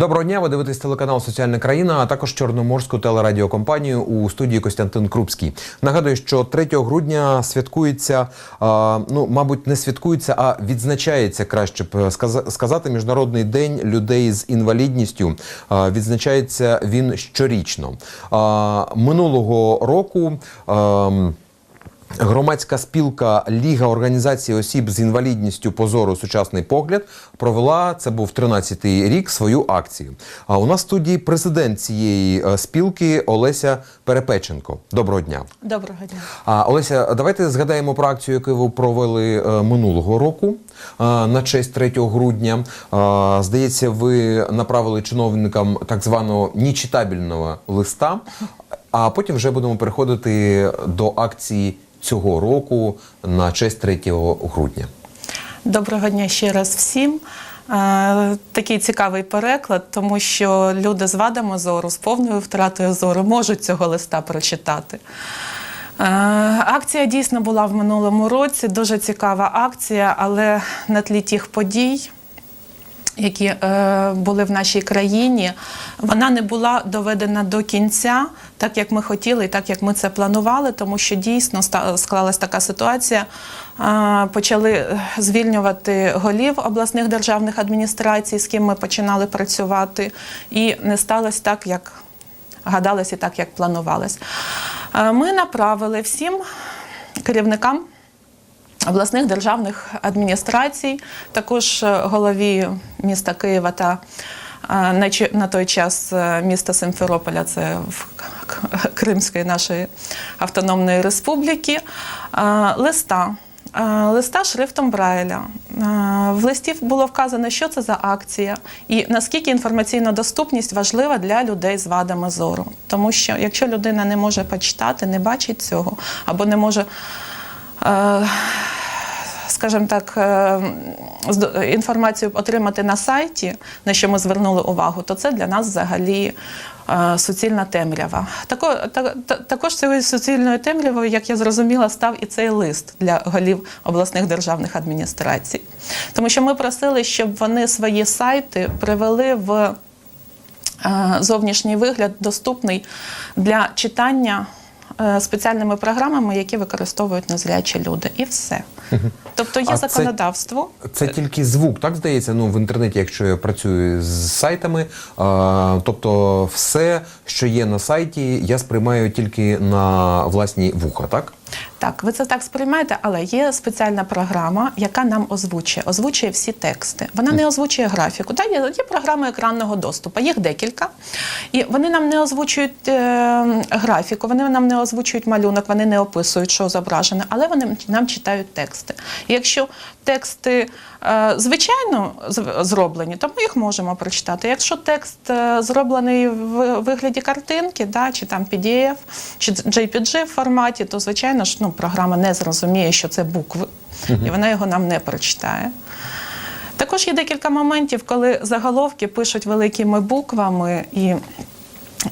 Доброго дня. Ви дивитесь телеканал Соціальна країна, а також Чорноморську телерадіокомпанію у студії Костянтин Крупський. Нагадую, що 3 грудня святкується, ну мабуть, не святкується, а відзначається краще б сказати Міжнародний день людей з інвалідністю. Відзначається він щорічно. Минулого року. ем, Громадська спілка Ліга організації осіб з інвалідністю позору сучасний погляд провела це був 13-й рік свою акцію. А у нас в студії президент цієї е, спілки Олеся Перепеченко. Доброго дня. Доброго дня. А Олеся, давайте згадаємо про акцію, яку ви провели е, минулого року е, на честь 3 грудня. Здається, ви направили чиновникам так званого нечитабельного листа, а потім вже будемо переходити до акції цього року на честь 3 грудня. Доброго дня ще раз всім. Е, Такий цікавий переклад, тому що люди з вадами зору, з повною втратою зору можуть цього листа прочитати. Е, Акція дійсно була в минулому році, дуже цікава акція, але на тлі тих подій, які е, були в нашій країні, вона не була доведена до кінця, так як ми хотіли, і так як ми це планували, тому що дійсно склалась така ситуація. Е, почали е, звільнювати голів обласних державних адміністрацій, з ким ми починали працювати, і не сталося так, як гадалось, і так, як планувалось. Е, Ми направили всім керівникам обласних державних адміністрацій, також е, голові міста Києва та е, на той час е, міста Симферополя, це в Кримської нашої автономної республіки, листа. Листа шрифтом Брайля. В листі було вказано, що це за акція і наскільки інформаційна доступність важлива для людей з вадами зору. Тому що якщо людина не може почитати, не бачить цього або не може скажімо так, е, інформацію отримати на сайті, на що ми звернули увагу, то це для нас взагалі е, суцільна темрява. Тако, та, та- також цією суцільною темрявою, як я зрозуміла, став і цей лист для голів обласних державних адміністрацій. Тому що ми просили, щоб вони свої сайти привели в е, зовнішній вигляд, доступний для читання спеціальними програмами, які використовують незрячі люди. І все. Тобто є А це- законодавство. Це тільки звук, так здається. Ну в інтернеті, якщо я працюю з сайтами, а, тобто все, що є на сайті, я сприймаю тільки на власні вуха, так? Так, ви це так сприймаєте, але є спеціальна програма, яка нам озвучує, озвучує всі тексти. Вона не озвучує графіку. Та є, є програми екранного доступу, їх декілька. І вони нам не озвучують е, графіку, вони нам не озвучують малюнок, вони не описують, що зображено, але вони нам читають тексти. І якщо тексти звичайно зроблені, то ми їх можемо прочитати. Якщо текст е, зроблений в вигляді картинки, да, чи там PDF, чи JPG в форматі, то звичайно ж ну, програма не зрозуміє, що це букви, і вона його нам не прочитає. Також є декілька моментів, коли заголовки пишуть великими буквами і.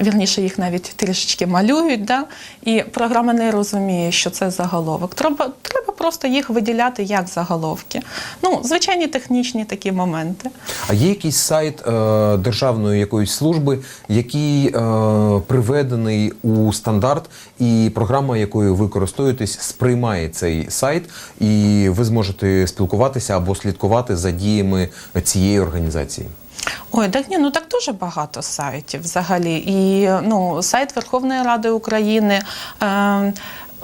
Вірніше їх навіть трішечки малюють, да? і програма не розуміє, що це заголовок. Треба, треба просто їх виділяти як заголовки. Ну, звичайні технічні такі моменти. А є якийсь сайт е, державної якоїсь служби, який е, приведений у стандарт, і програма, якою ви користуєтесь, сприймає цей сайт, і ви зможете спілкуватися або слідкувати за діями цієї організації. Ой, так ні, ну так дуже багато сайтів взагалі. І ну, сайт Верховної Ради України. Е,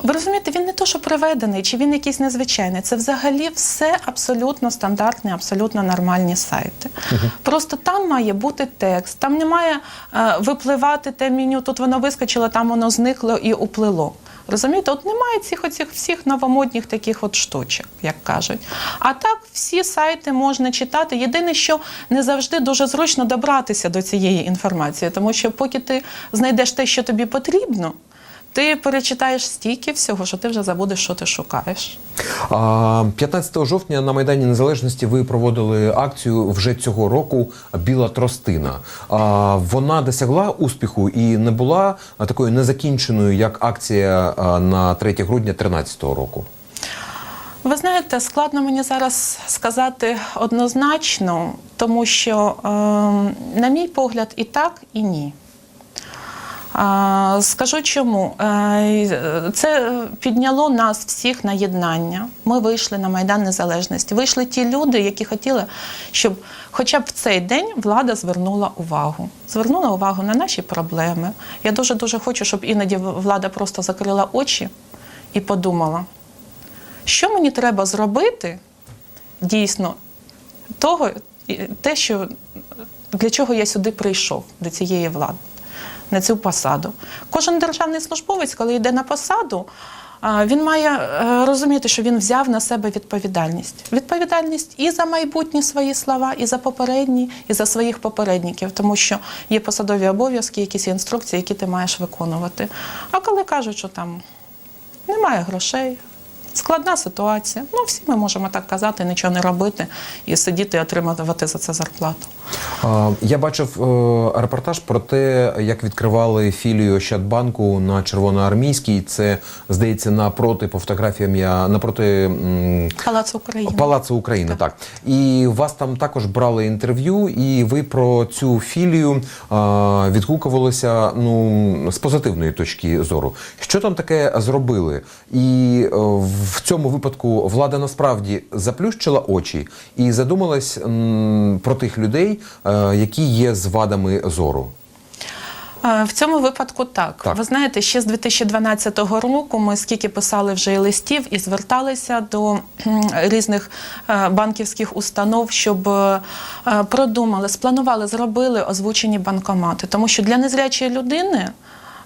ви розумієте, він не то, що приведений, чи він якийсь незвичайний. Це взагалі все абсолютно стандартні, абсолютно нормальні сайти. Просто там має бути текст, там не має е, випливати те меню, тут воно вискочило, там воно зникло і уплило. Розумієте, от немає цих оцих всіх новомодних таких от штучок, як кажуть. А так всі сайти можна читати. Єдине, що не завжди дуже зручно добратися до цієї інформації, тому що поки ти знайдеш те, що тобі потрібно, ти перечитаєш стільки всього, що ти вже забудеш, що ти шукаєш. 15 жовтня на Майдані Незалежності ви проводили акцію вже цього року Біла тростина. Вона досягла успіху і не була такою незакінченою, як акція на 3 грудня 2013 року. Ви знаєте, складно мені зараз сказати однозначно, тому що, е, на мій погляд, і так, і ні. Скажу чому. Е, Це підняло нас всіх на єднання. Ми вийшли на Майдан Незалежності. Вийшли ті люди, які хотіли, щоб хоча б в цей день влада звернула увагу. Звернула увагу на наші проблеми. Я дуже дуже хочу, щоб іноді влада просто закрила очі і подумала, що мені треба зробити дійсно того, те, що для чого я сюди прийшов, до цієї влади, на цю посаду. Кожен державний службовець, коли йде на посаду, він має е, розуміти, що він взяв на себе відповідальність. Відповідальність і за майбутні свої слова, і за попередні, і за своїх попередників, тому що є посадові обов'язки, якісь інструкції, які ти маєш виконувати. А коли кажуть, що там немає грошей. Складна ситуація. Ну, всі ми можемо так казати, нічого не робити і сидіти і отримувати за це зарплату. Я бачив е, репортаж про те, як відкривали філію Ощадбанку на Червоноармійській. Це здається напроти по фотографіям. Я напроти м, Палац України. Палацу України. Так. і вас там також брали інтерв'ю, і ви про цю філію відгукувалися ну з позитивної точки зору. Що там таке зробили? І е, в цьому випадку влада насправді заплющила очі і задумалась про тих людей, е, які є з вадами зору. Е, В цьому випадку так. Так. Ви знаєте, ще з 2012 року ми скільки писали вже і листів і зверталися до різних е, банківських установ, щоб продумали, спланували, зробили озвучені банкомати. Тому що для незрячої людини.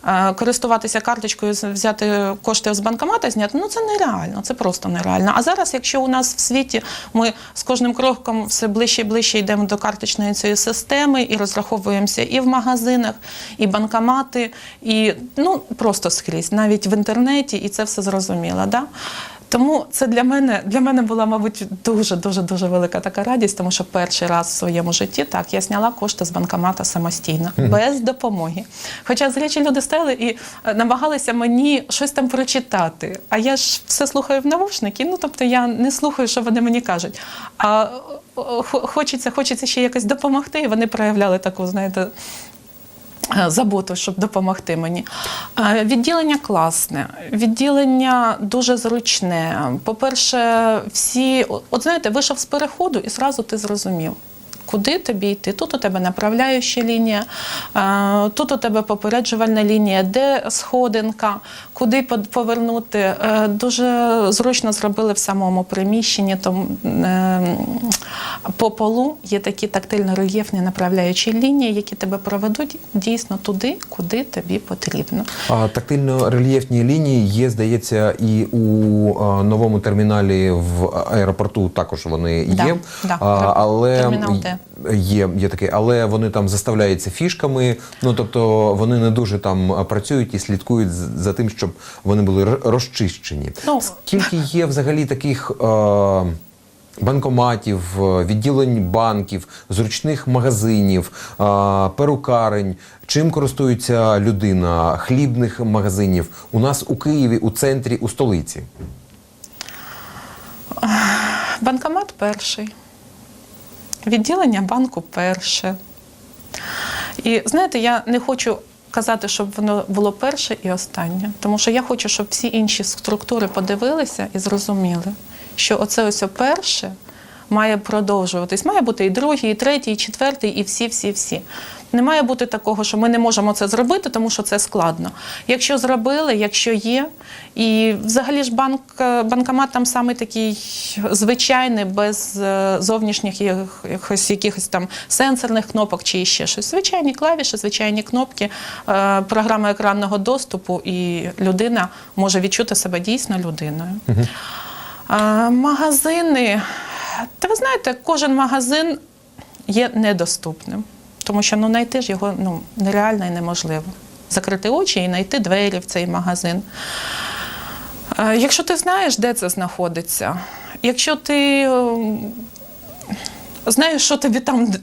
Е, Користуватися карточкою, взяти кошти з банкомата, зняти ну це нереально, це просто нереально. А зараз, якщо у нас в світі ми з кожним кроком все ближче і ближче йдемо до карточної цієї системи і розраховуємося і в магазинах, і банкомати, і ну просто скрізь, навіть в інтернеті, і це все зрозуміло. Да? Тому це для мене для мене була, мабуть, дуже дуже дуже велика така радість, тому що перший раз в своєму житті так я зняла кошти з банкомата самостійно, без допомоги. Хоча зрячі люди стояли і е, намагалися мені щось там прочитати. А я ж все слухаю в навушники. Ну тобто я не слухаю, що вони мені кажуть. А хочеться, хочеться ще якось допомогти, і вони проявляли таку, знаєте. Е, Заботу, щоб допомогти мені. Е, Відділення класне, відділення дуже зручне. По-перше, всі, от знаєте, вийшов з переходу і зразу ти зрозумів. Куди тобі йти? Тут у тебе направляюча лінія, е, тут у тебе попереджувальна лінія, де сходинка, куди по- повернути. Е, Дуже зручно зробили в самому приміщенні. Тому е, по полу є такі тактильно-рельєфні направляючі лінії, які тебе проведуть дійсно туди, куди тобі потрібно. А тактильно-рельєфні лінії є, здається, і у новому терміналі в аеропорту також вони Да, є. да, А, але термінал Є, є таке, але вони там заставляються фішками. Ну тобто вони не дуже там працюють і слідкують за тим, щоб вони були розчищені. Ну, Скільки є взагалі таких. А, Банкоматів, е, відділень банків, зручних магазинів, а, перукарень. Чим користується людина? Хлібних магазинів у нас у Києві, у центрі, у столиці. Банкомат перший, відділення банку перше. І знаєте, я не хочу казати, щоб воно було перше і останнє, тому що я хочу, щоб всі інші структури подивилися і зрозуміли, що оце ось перше має продовжуватись. Має бути і другий, і третій, і четвертий, і всі, всі, всі. Не має бути такого, що ми не можемо це зробити, тому що це складно. Якщо зробили, якщо є, і взагалі ж банк, банкомат там саме такий звичайний, без е, зовнішніх якихось, якихось там сенсорних кнопок чи ще щось. Звичайні клавіші, звичайні кнопки, е, програма екранного доступу, і людина може відчути себе дійсно людиною. А, магазини. Та ви знаєте, кожен магазин є недоступним, тому що ну, знайти ж його ну, нереально і неможливо. Закрити очі і знайти двері в цей магазин. Е, Якщо ти знаєш, де це знаходиться, якщо ти ем, знаєш, що тобі там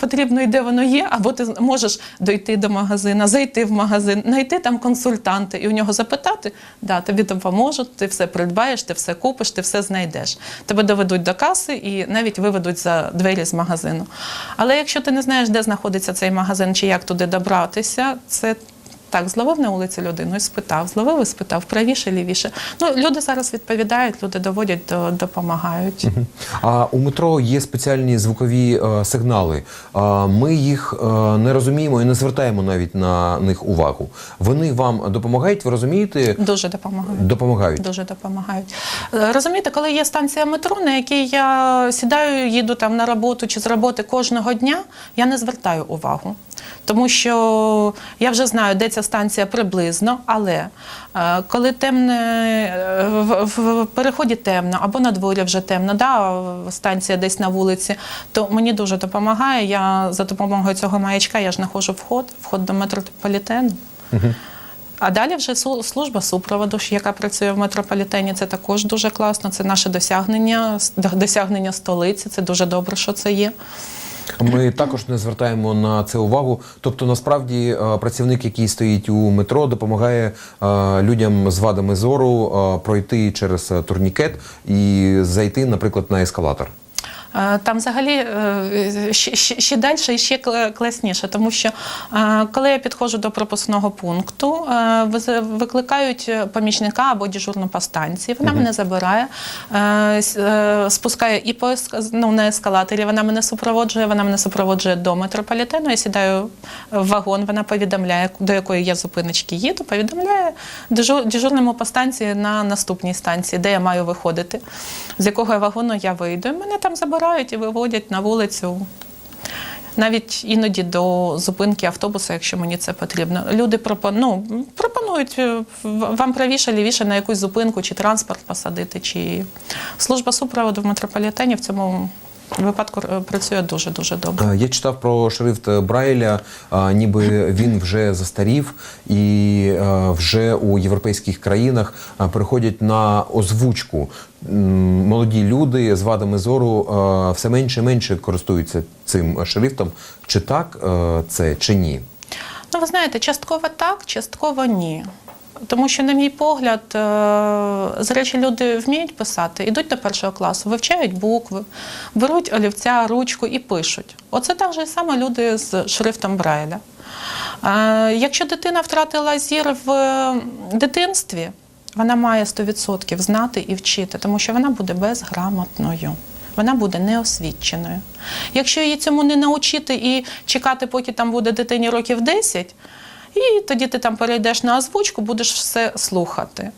потрібно і де воно є, або ти можеш дойти до магазину, зайти в магазин, знайти там консультанта і у нього запитати, да, тобі допоможуть, ти все придбаєш, ти все купиш, ти все знайдеш. Тебе доведуть до каси і навіть виведуть за двері з магазину. Але якщо ти не знаєш, де знаходиться цей магазин чи як туди добратися, це так, зловив на вулиці людину і спитав, зловив і спитав, правіше, лівіше. Ну, люди зараз відповідають, люди доводять, до, допомагають. А у метро є спеціальні звукові е, сигнали. А ми їх е, не розуміємо і не звертаємо навіть на них увагу. Вони вам допомагають, ви розумієте? Дуже допомагають. Допомагають. Дуже допомагають. Е, Розумієте, коли є станція метро, на якій я сідаю, їду там на роботу чи з роботи кожного дня, я не звертаю увагу. Тому що я вже знаю, де ця станція приблизно, але е, коли темне е, в, переході темно або на дворі вже темно, да, станція десь на вулиці, то мені дуже допомагає. Я за допомогою цього маячка я ж знаходжу вход, вход до метрополітену. А далі вже служба супроводу, яка працює в метрополітені, це також дуже класно. Це наше досягнення, досягнення столиці. Це дуже добре, що це є. Ми також не звертаємо на це увагу. Тобто, насправді, е, працівник, який стоїть у метро, допомагає е, людям з вадами зору е, пройти через турнікет і зайти, наприклад, на ескалатор. Е, Там взагалі е, ще, ще, ще далі і ще кла- класніше, тому що е, коли я підходжу до пропускного пункту, викликають помічника або дежурну по станції. Вона мене забирає, спускає і по ну, на ескалаторі. Вона мене супроводжує. Вона мене супроводжує до метрополітену. Я сідаю в вагон. Вона повідомляє, до якої я зупиночки їду. Повідомляє дежур- дежурному по станції на наступній станції, де я маю виходити, з якого вагону я вийду. І мене там забирають і виводять на вулицю. Навіть іноді до зупинки автобуса, якщо мені це потрібно. Люди пропон... ну, пропонують е, вам правіше, лівіше на якусь зупинку чи транспорт посадити, чи служба супроводу в метрополітені в цьому випадку е, працює дуже дуже добре. Е, Я читав про шрифт Брайля, ніби він вже застарів, і вже у європейських країнах переходять на озвучку. Молоді люди з вадами зору е, все менше і менше користуються цим шрифтом. Чи так е, це, чи ні? Ну, ви знаєте, частково так, частково ні. Тому що, на мій погляд, е, зречі люди вміють писати, ідуть до першого класу, вивчають букви, беруть олівця, ручку і пишуть. Оце так же само люди з шрифтом Брайля. Якщо дитина втратила зір в дитинстві, вона має 100% знати і вчити, тому що вона буде безграмотною. Вона буде неосвіченою. Якщо її цьому не навчити і чекати, поки там буде дитині років 10, і тоді ти там перейдеш на озвучку, будеш все слухати.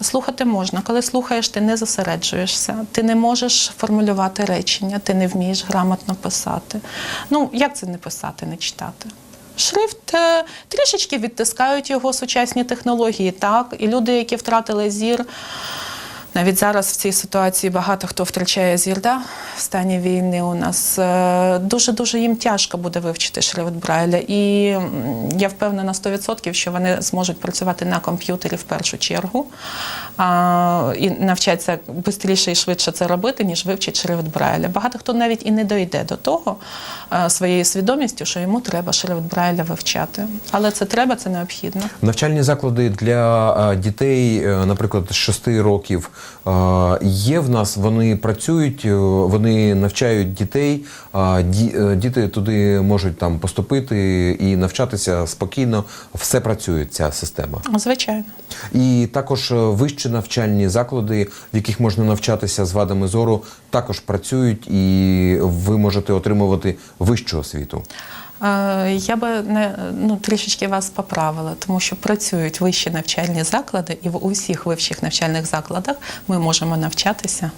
Слухати можна. Коли слухаєш, ти не зосереджуєшся, ти не можеш формулювати речення, ти не вмієш грамотно писати. Ну, як це не писати, не читати? Шрифт е, трішечки відтискають його сучасні технології, так. І люди, які втратили зір, навіть зараз в цій ситуації багато хто втрачає зір, да? в стані війни у нас е, дуже-дуже їм тяжко буде вивчити шрифт Брайля. І я впевнена 100%, що вони зможуть працювати на комп'ютері в першу чергу а, і навчаться швидше і швидше це робити, ніж вивчить шрифт Брайля. Багато хто навіть і не дойде до того е, своєю свідомістю, що йому треба шрифт Брайля вивчати. Але це треба, це необхідно. Навчальні заклади для е, дітей, е, наприклад, з 6 років є в нас. Вони працюють, е, вони навчають дітей. е, Діти туди можуть там поступити і навчатися спокійно. Все працює ця система. Звичайно. І також е, вищі навчальні заклади, в яких можна навчатися з вадами зору, також працюють, і ви можете отримувати вищу освіту. Е, Я би не ну трішечки вас поправила, тому що працюють вищі навчальні заклади, і в усіх вищих навчальних закладах ми можемо навчатися.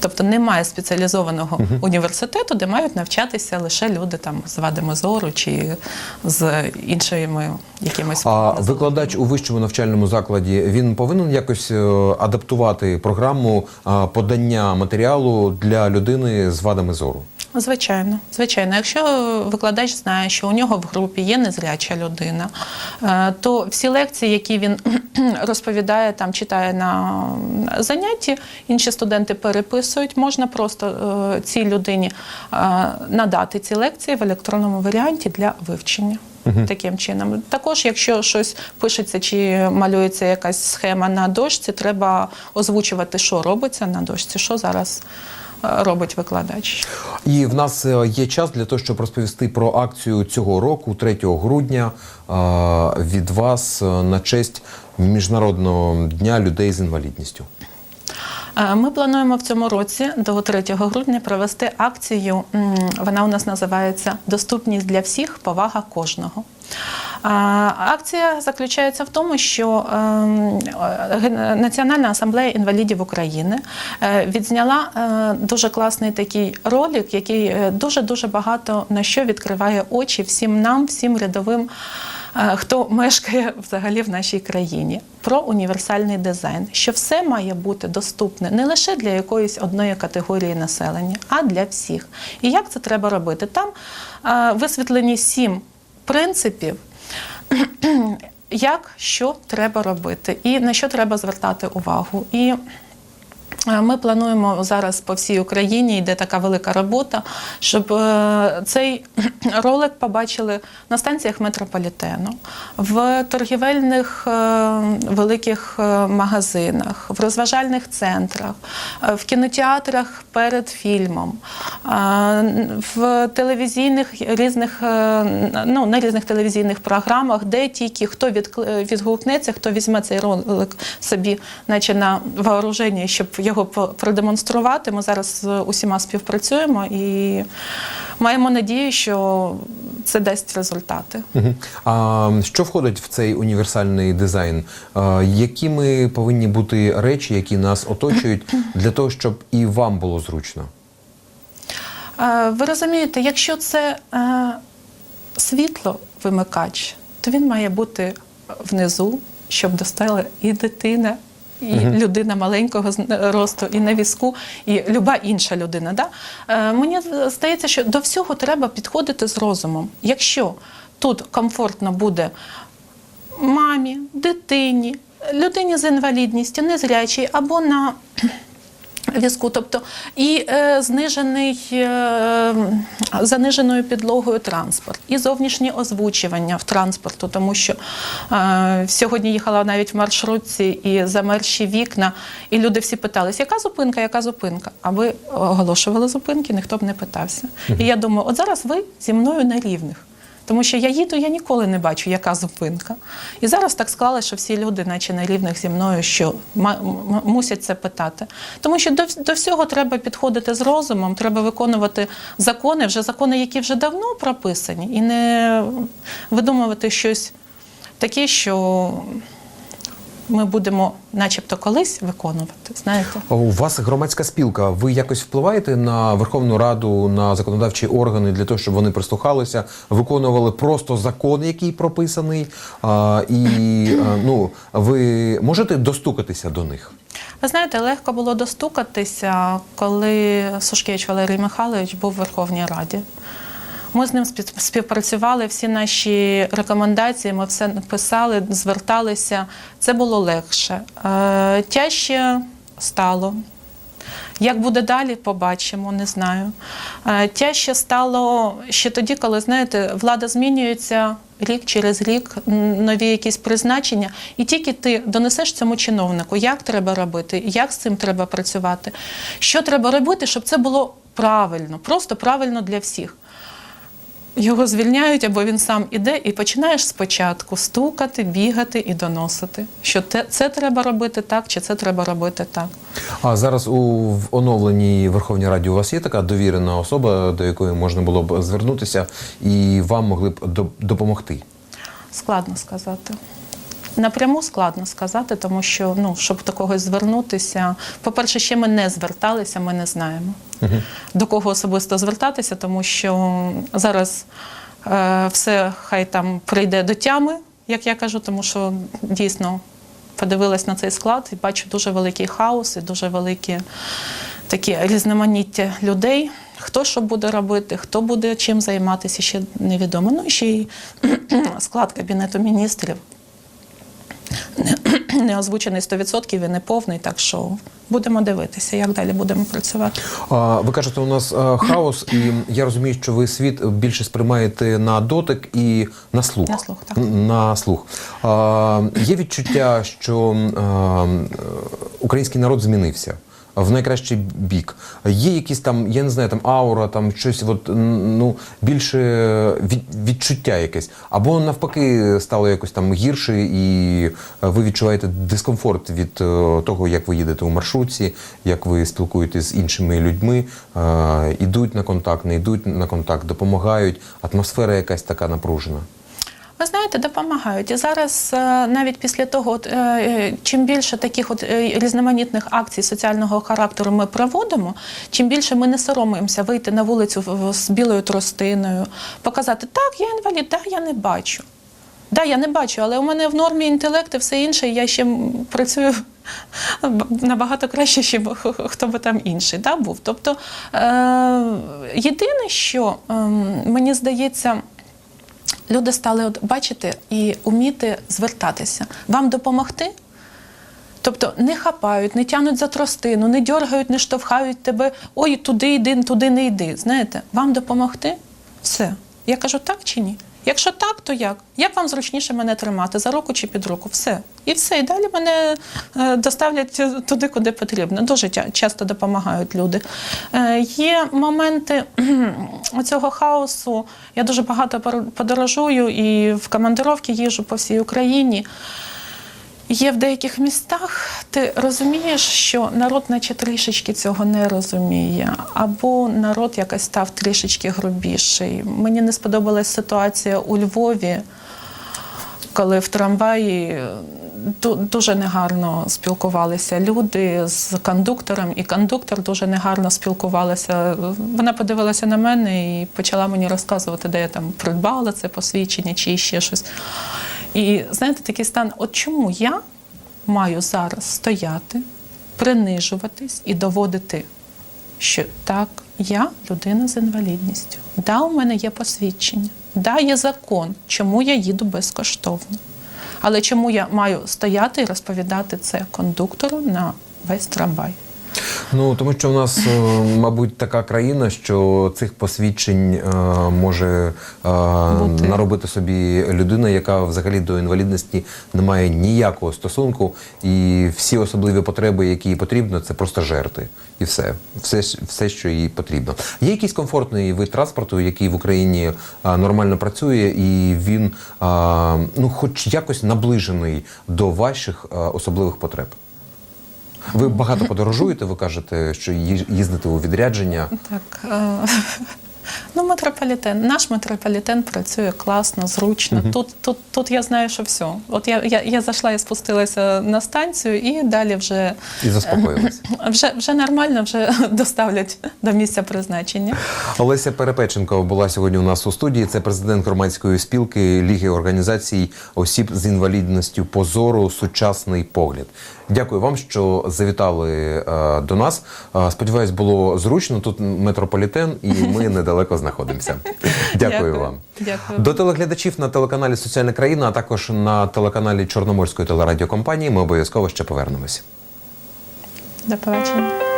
Тобто немає спеціалізованого університету, де мають навчатися лише люди там з вадами зору чи з іншими якимись А викладач у вищому навчальному закладі він повинен якось е, адаптувати програму подання матеріалу для людини з вадами зору. Звичайно, звичайно. Якщо викладач знає, що у нього в групі є незряча людина, е, то всі лекції, які він розповідає, там читає на занятті, інші студенти переписують. Можна просто е, цій людині е, надати ці лекції в електронному варіанті для вивчення. Таким чином, також, якщо щось пишеться чи малюється якась схема на дошці, треба озвучувати, що робиться на дошці, що зараз робить викладач. І в нас е, є час для того, щоб розповісти про акцію цього року, 3 грудня, е, від вас е, на честь Міжнародного дня людей з інвалідністю. Е, Ми плануємо в цьому році до 3 грудня провести акцію. Вона у нас називається Доступність для всіх, повага кожного. Е, Акція заключається в тому, що ем, е, Національна асамблея інвалідів України відзняла дуже класний такий ролик, який дуже дуже багато на що відкриває очі всім нам, всім рядовим хто мешкає взагалі в нашій країні, про універсальний дизайн, що все має бути доступне не лише для якоїсь одної категорії населення, а для всіх. І як це треба робити? Там висвітлені сім принципів. Як що треба робити, і на що треба звертати увагу. І Ми плануємо зараз по всій Україні, йде така велика робота, щоб е, цей ролик побачили на станціях метрополітену, в торгівельних е, великих е, магазинах, в розважальних центрах, е, в кінотеатрах перед фільмом, е, в телевізійних різних, е, ну, на різних телевізійних програмах, де тільки хто відгукнеться, хто візьме цей ролик собі, наче на вооруження, щоб його по- продемонструвати. Ми зараз з усіма співпрацюємо і маємо надію, що це дасть результати. А що входить в цей універсальний дизайн? А, Якими повинні бути речі, які нас оточують, для того, щоб і вам було зручно? Ви розумієте, якщо це е, світло вимикач, то він має бути внизу, щоб достала і дитина. І людина маленького з- росту, і на візку, і люба інша людина. Да? Е, мені здається, що до всього треба підходити з розумом. Якщо тут комфортно буде мамі, дитині, людині з інвалідністю, незрячій або на візку, тобто і е, знижений е, заниженою підлогою транспорт, і зовнішнє озвучування в транспорту, тому що е, сьогодні їхала навіть в маршрутці і замерші вікна, і люди всі питались, яка зупинка, яка зупинка? А ви оголошували зупинки, ніхто б не питався. І я думаю, от зараз ви зі мною на рівних. Тому що я їду, я ніколи не бачу, яка зупинка. І зараз так склалося, що всі люди, наче на рівних зі мною, що мусять це питати. Тому що до, до всього треба підходити з розумом, треба виконувати закони, вже закони, які вже давно прописані, і не видумувати щось таке, що ми будемо, начебто, колись виконувати. Знаєте? У вас громадська спілка. Ви якось впливаєте на Верховну Раду, на законодавчі органи для того, щоб вони прислухалися, виконували просто закон, який прописаний. А, і а, ну, ви можете достукатися до них? Ви знаєте, легко було достукатися, коли Сушкевич Валерій Михайлович був в Верховній Раді. Ми з ним спів- співпрацювали, всі наші рекомендації, ми все написали, зверталися. Це було легше. Е, Тяжче стало. Як буде далі, побачимо, не знаю. Е, Тяжче стало ще тоді, коли знаєте, влада змінюється рік через рік, нові якісь призначення, і тільки ти донесеш цьому чиновнику, як треба робити, як з цим треба працювати, що треба робити, щоб це було правильно, просто правильно для всіх. Його звільняють, або він сам іде, і починаєш спочатку стукати, бігати і доносити, що те, це треба робити так, чи це треба робити так. А зараз у в оновленій Верховній Раді у вас є така довірена особа, до якої можна було б звернутися, і вам могли б до- допомогти? Складно сказати. Напряму складно сказати, тому що ну, щоб до когось звернутися. По-перше, ще ми не зверталися, ми не знаємо до кого особисто звертатися, тому що зараз е, все хай там прийде до тями, як я кажу, тому що дійсно подивилась на цей склад і бачу дуже великий хаос і дуже великі такі різноманіття людей. Хто що буде робити, хто буде чим займатися, ще невідомо. Ну і ще й склад кабінету міністрів не, озвучений 100% і не повний, так що будемо дивитися, як далі будемо працювати. А, Ви кажете, у нас а, хаос, і я розумію, що ви світ більше сприймаєте на дотик і на слух. На слух, так. На слух. А, є відчуття, що а, український народ змінився. В найкращий бік. Є якісь там, я не знаю, там аура, там щось, от, ну, більше від, відчуття якесь. Або навпаки стало якось там гірше, і ви відчуваєте дискомфорт від е, того, як ви їдете у маршрутці, як ви спілкуєтесь з іншими людьми, е, ідуть на контакт, не йдуть на контакт, допомагають. Атмосфера якась така напружена. Ви знаєте, допомагають. І зараз е, навіть після того, от, е, е, чим більше таких от різноманітних акцій соціального характеру ми проводимо, чим більше ми не соромуємося вийти на вулицю з білою тростиною, показати, так, я інвалід, так, я не бачу. Да, я не бачу, але у мене в нормі інтелект і все інше, я ще працюю набагато краще, ніж хто би там інший да, був. Тобто е, єдине, що е, мені здається, люди стали от бачити і вміти звертатися. Вам допомогти? Тобто не хапають, не тянуть за тростину, не дергають, не штовхають тебе, ой, туди йди, туди не йди. Знаєте, вам допомогти? Все. Я кажу, так чи ні? Якщо так, то як? Як вам зручніше мене тримати за руку чи під руку? Все. І все. І далі мене е, доставлять туди, куди потрібно. Дуже часто допомагають люди. Е, є моменти цього хаосу. Я дуже багато подорожую і в командировки їжу по всій Україні. Є в деяких містах, ти розумієш, що народ, наче трішечки цього не розуміє, або народ якось став трішечки грубіший. Мені не сподобалась ситуація у Львові, коли в трамваї дуже негарно спілкувалися люди з кондуктором, і кондуктор дуже негарно спілкувалася. Вона подивилася на мене і почала мені розказувати, де я там придбала це посвідчення чи ще щось. І знаєте, такий стан, от чому я маю зараз стояти, принижуватись і доводити, що так, я людина з інвалідністю. Да, у мене є посвідчення, да, є закон, чому я їду безкоштовно. Але чому я маю стояти і розповідати це кондуктору на весь трамвай? Ну тому що в нас, е, мабуть, така країна, що цих посвідчень е, може е, Бути. наробити собі людина, яка взагалі до інвалідності не має ніякого стосунку, і всі особливі потреби, які їй потрібно, це просто жерти. І все, все, все, що їй потрібно. Є якийсь комфортний вид транспорту, який в Україні е, нормально працює, і він, е, ну, хоч якось наближений до ваших е, особливих потреб. Ви багато подорожуєте, ви кажете, що їздите у відрядження. Так. Е- ну, метрополітен. Наш метрополітен працює класно, зручно. Тут, тут, тут я знаю, що все. От я, я, я зайшла і спустилася на станцію, і далі вже, І заспокоїлися. вже, вже нормально, вже доставлять до місця призначення. Олеся Перепеченко була сьогодні у нас у студії. Це президент громадської спілки Ліги організацій осіб з інвалідністю позору Сучасний погляд. Дякую вам, що завітали е, до нас. Е, сподіваюсь, було зручно. Тут метрополітен, і ми недалеко знаходимося. Дякую, Дякую. вам. Дякую. До телеглядачів на телеканалі Соціальна країна, а також на телеканалі Чорноморської телерадіокомпанії. Ми обов'язково ще повернемось. До побачення.